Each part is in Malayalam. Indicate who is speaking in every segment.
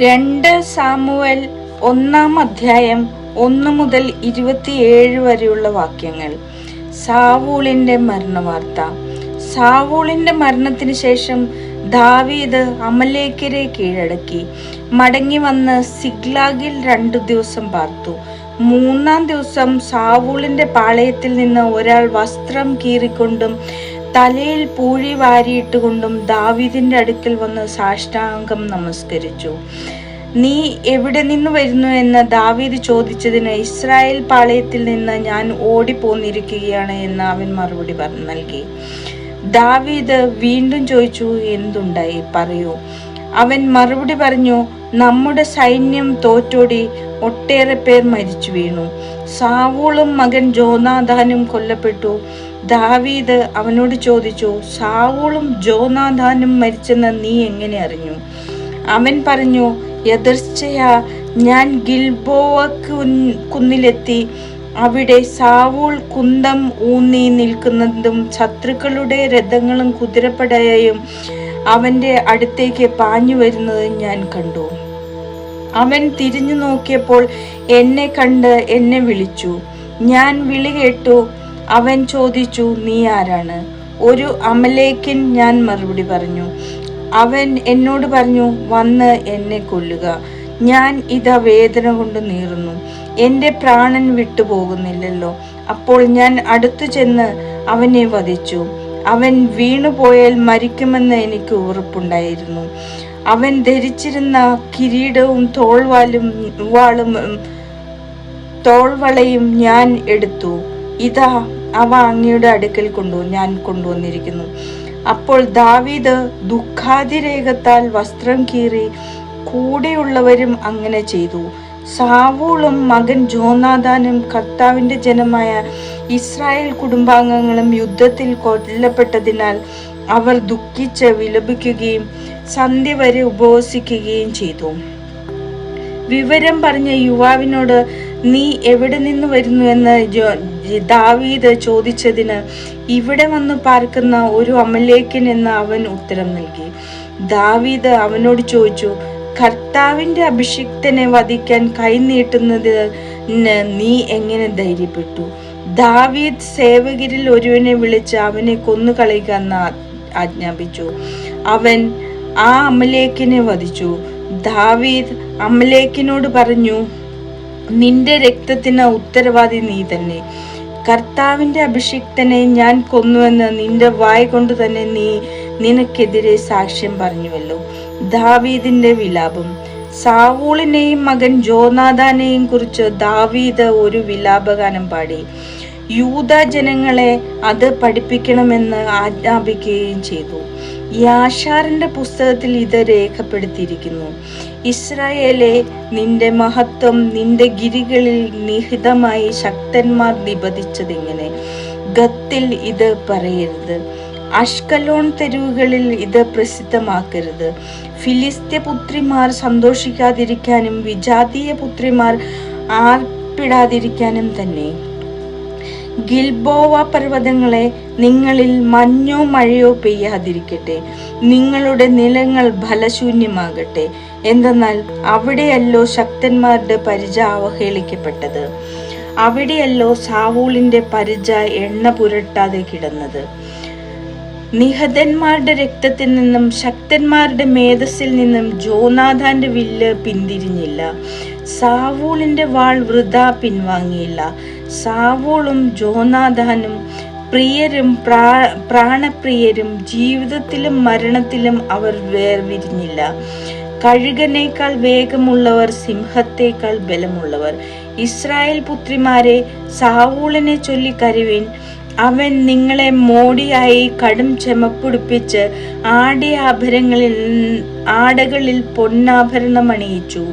Speaker 1: രണ്ട് സാമുവൽ ഒന്നാം അധ്യായം ഒന്ന് മുതൽ ഇരുപത്തിയേഴ് വരെയുള്ള വാക്യങ്ങൾ. സാവൂളിന്റെ മരണവാർത്ത. സാവൂളിന്റെ മരണത്തിന് ശേഷം ദാവീദ് അമലേക്കരെ കീഴടക്കി. മടങ്ങി വന്ന് സിഗ്ലാഗിൽ രണ്ടു ദിവസം പാർത്തു. മൂന്നാം ദിവസം സാവൂളിന്റെ പാളയത്തിൽ നിന്ന് ഒരാൾ വസ്ത്രം കീറിക്കൊണ്ടും തലയിൽ പൂഴി വാരിയിട്ടുകൊണ്ടും ദാവീദിന്റെ അടുക്കൽ വന്ന് സാഷ്ടാംഗം നമസ്കരിച്ചു. നീ എവിടെ നിന്ന് വരുന്നു? എന്ന് ദാവീദ് ചോദിച്ചതിന് ഇസ്രായേൽ പാളയത്തിൽ നിന്ന് ഞാൻ ഓടിപ്പോന്നിരിക്കുകയാണ് എന്ന് അവൻ മറുപടി പറഞ്ഞു നൽകി. ദാവീദ് വീണ്ടും ചോദിച്ചു എന്തുണ്ടായി? പറയൂ. അവൻ മറുപടി പറഞ്ഞു നമ്മുടെ സൈന്യം തോറ്റോടി ഒട്ടേറെ പേർ മരിച്ചു വീണു. സാവൂളും മകൻ ജോനാഥാനും കൊല്ലപ്പെട്ടു. ദാവീദ് അവനോട് ചോദിച്ചു സാവൂളും ജോനാഥാനും മരിച്ചെന്ന് നീ എങ്ങനെ അറിഞ്ഞു? അവൻ പറഞ്ഞു എതിർച്ചയാ ഞാൻ ഗിൽബോവ കുന്നിലെത്തി. അവിടെ സാവൂൾ കുന്തം ഊന്നി നിൽക്കുന്നതും ശത്രുക്കളുടെ രഥങ്ങളും കുതിരപ്പടയും അവന്റെ അടുത്തേക്ക് പാഞ്ഞു വരുന്നത് ഞാൻ കണ്ടു. അവൻ തിരിഞ്ഞു നോക്കിയപ്പോൾ എന്നെ കണ്ട് എന്നെ വിളിച്ചു. ഞാൻ വിളി കേട്ടു അവൻ ചോദിച്ചു നീ ആരാണ്? ഒരു അമലേക്കിൻ ഞാൻ മറുപടി പറഞ്ഞു അവൻ എന്നോട് പറഞ്ഞു വന്ന് എന്നെ കൊല്ലുക. ഞാൻ ഇതാ വേദന കൊണ്ട് നീറുന്നു. എന്റെ പ്രാണൻ വിട്ടുപോകുന്നില്ലല്ലോ അപ്പോൾ ഞാൻ അടുത്തു ചെന്ന് അവനെ വധിച്ചു. അവൻ വീണുപോയാൽ മരിക്കുമെന്ന് എനിക്ക് ഉറപ്പുണ്ടായിരുന്നു. അവൻ ധരിച്ചിരുന്ന കിരീടവും തോൾവാലും വാളും തോൾവളയും ഞാൻ എടുത്തു. ഇതാ അവ അങ്ങയുടെ അടുക്കൽ കൊണ്ടു ഞാൻ കൊണ്ടുവന്നിരിക്കുന്നു അപ്പോൾ ദാവീദ് ദുഃഖാതിരേഖത്താൽ വസ്ത്രം കീറി കൂടെയുള്ളവരും അങ്ങനെ ചെയ്തു. സാവൂളും മകൻ ജോനാഥാനും കർത്താവിന്റെ ജനമായ ഇസ്രായേൽ കുടുംബാംഗങ്ങളും യുദ്ധത്തിൽ കൊല്ലപ്പെട്ടതിനാൽ അവർ ദുഃഖിച്ച് വിലപിക്കുകയും സന്ധ്യ വരെ ഉപവസിക്കുകയും ചെയ്തു. വിവരം പറഞ്ഞ യുവാവിനോട് നീ എവിടെ നിന്ന് വരുന്നു? എന്ന് ദാവീദ് ചോദിച്ചതിന് ഇവിടെ വന്ന് പാർക്കുന്ന ഒരു അമലേക്കൻ എന്ന് അവൻ ഉത്തരം നൽകി. ദാവീദ് അവനോട് ചോദിച്ചു കർത്താവിന്റെ അഭിഷിക്തനെ വധിക്കാൻ കൈനീട്ടുന്നത് നീ എങ്ങനെ ധൈര്യപ്പെട്ടു? ദാവീദ് സേവകരിൽ ഒരുവനെ വിളിച്ച് അവനെ കൊന്നുകളയുക എന്ന് ആജ്ഞാപിച്ചു. അവൻ ആ അമലേക്കിനെ വധിച്ചു. ദാവീദ് അമലേക്കിനോട് പറഞ്ഞു നിന്റെ രക്തത്തിന് ഉത്തരവാദി നീ തന്നെ. കർത്താവിന്റെ അഭിഷിക്തനെ ഞാൻ കൊന്നുവെന്ന് നിന്റെ വായ കൊണ്ട് തന്നെ നീ നിനക്കെതിരെ സാക്ഷ്യം പറഞ്ഞുവല്ലോ. ദാവീദിന്റെ വിലാപം. സാവൂളിനെയും മകൻ ജോനാഥാനെയും കുറിച്ച് ദാവീദ് ഒരു വിലാപഗാനം പാടി. യൂത ജനങ്ങളെ അത് പഠിപ്പിക്കണമെന്ന് ആജ്ഞാപിക്കുകയും ചെയ്തു. യാഷാറിന്റെ പുസ്തകത്തിൽ ഇത് രേഖപ്പെടുത്തിയിരിക്കുന്നു. ഇസ്രായേലെ നിന്റെ മഹത്വം നിന്റെ ഗിരികളിൽ നിഹിതമായി ശക്തന്മാർ നിബദിച്ചതെങ്ങനെ ഗത്തിൽ ഇത് പറയരുത്. അഷ്കലോൺ തെരുവുകളിൽ ഇത് പ്രസിദ്ധമാക്കരുത്. ഫിലിസ്ത്യ പുത്രിമാർ സന്തോഷിക്കാതിരിക്കാനും വിജാതീയ പുത്രിമാർ ആർപ്പിടാതിരിക്കാനും തന്നെ. ഗിൽബോവ പർവതങ്ങളെ നിങ്ങളിൽ മഞ്ഞോ മഴയോ പെയ്യാതിരിക്കട്ടെ. നിങ്ങളുടെ നിലങ്ങൾ ഫലശൂന്യമാകട്ടെ. എന്തെന്നാൽ അവിടെയല്ലോ ശക്തന്മാരുടെ പരിച അവഹേളിക്കപ്പെട്ടത്. അവിടെയല്ലോ സാവൂളിന്റെ പരിച എണ്ണ പുരട്ടാതെ കിടന്നത്. നിഹതന്മാരുടെ രക്തത്തിൽ നിന്നും ശക്തന്മാരുടെ മേധസ്സിൽ നിന്നും ജോനാഥാന്റെ വില്ല് പിന്തിരിഞ്ഞില്ല. സാവൂളിന്റെ വാൾ വൃതാ പിൻവാങ്ങിയില്ല. സാവൂളും ജോനാഥാനും പ്രിയരും പ്രാ- പ്രാണപ്രിയരും ജീവിതത്തിലും മരണത്തിലും അവർ വേർവിരിഞ്ഞില്ല കഴുകനേക്കാൾ വേഗമുള്ളവർ സിംഹത്തേക്കാൾ ബലമുള്ളവർ. ഇസ്രായേൽ പുത്രിമാരെ സാവൂളിനെ ചൊല്ലി കരുവിൻ. അവൻ നിങ്ങളെ മോടിയായി കടും ചെമപ്പുടിപ്പിച്ച് ആടയാഭരണങ്ങളിൽ ആടകളിൽ പൊന്നാഭരണം അണിയിച്ചു.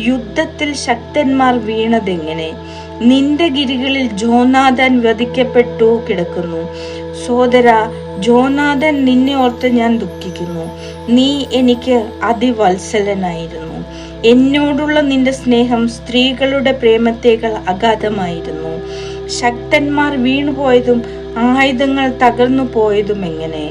Speaker 1: യുദ്ധത്തിൽ ശക്തന്മാർ വീണതെങ്ങനെ? നിന്റെ ഗിരികളിൽ ജോനാഥൻ വധിക്കപ്പെട്ടു കിടക്കുന്നു. സോദര ജോനാഥൻ നിന്നെ ഓർത്ത് ഞാൻ ദുഃഖിക്കുന്നു. നീ എനിക്ക് അതിവത്സലനായിരുന്നു. എന്നോടുള്ള നിന്റെ സ്നേഹം സ്ത്രീകളുടെ പ്രേമത്തേക്കാൾ അഗാധമായിരുന്നു. ശക്തന്മാർ വീണുപോയതും ആയുധങ്ങൾ തകർന്നു പോയതും എങ്ങനെ?